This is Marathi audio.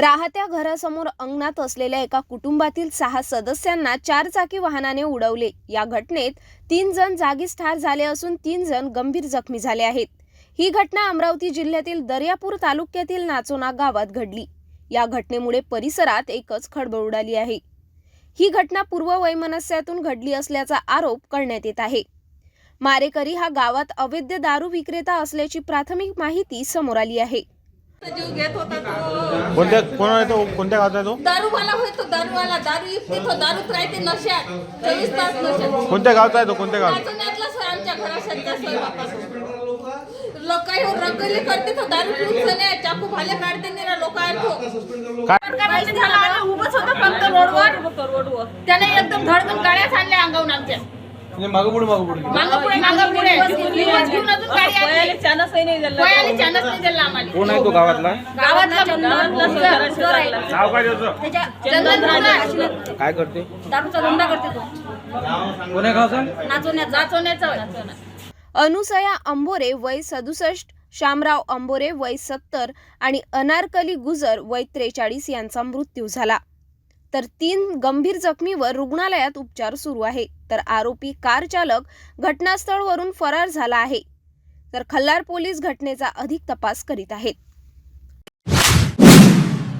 राहत्या घरासमोर अंगणात असलेल्या एका कुटुंबातील सहा सदस्यांना चारचाकी वाहनाने उडवले. या घटनेत तीन जण जागीच ठार झाले असून तीन जण गंभीर जखमी झाले आहेत. ही घटना अमरावती जिल्ह्यातील दर्यापूर तालुक्यातील नाचोना गावात घडली. या घटनेमुळे परिसरात एकच खळबळ उडाली आहे. ही घटना पूर्व वैमनस्यातून घडली असल्याचा आरोप करण्यात येत आहे. मारेकरी हा गावात अवैध दारू विक्रेता असल्याची प्राथमिक माहिती समोर आली आहे. जीव घेत होता तो. कोणत्या कोण आहे तो? कोणत्या गावात आहे तो? दारूवाला होय तो दारूवाला. दारू विकते तो दारूत राहते नशात. चोवीस तास नशात. कोणत्या गावचा आहे तो? कोणत्या सर आमच्या लोक रंगली करते तो दारू पिऊन सने चाकू भाले काढते निरा लोक ऐकतो काय? उभंच होतं फक्त रोडवर. त्याने एकदम धडकन गाड्या आणल्या अंगावून आमच्या. म्हणजे मागं पुढे मागं पुढे. मागं पुढे मागं पुढे. दिवस घेऊन अजून गाडी आणली वयाला चानच नाही दिला आम्हाला. कोण आहे तो गावातला? गावातला गावातला सर आहे. नाव काय त्याचं? चंदन काय करते? दारूचा धंदा करते तो. कोण्या गावचा? अनुसया अंबोरे वय सदुसष्ट शामराव अंबोरे वय सत्तर आणि अनारकली गुजर वय त्रेचाळीस यांचा मृत्यू झाला. तर तीन गंभीर जखमीवर रुग्णालयात उपचार सुरू आहे. तर आरोपी कार चालक घटनास्थळवरून फरार झाला आहे. तर खल्लार पोलीस घटनेचा अधिक तपास करीत आहेत.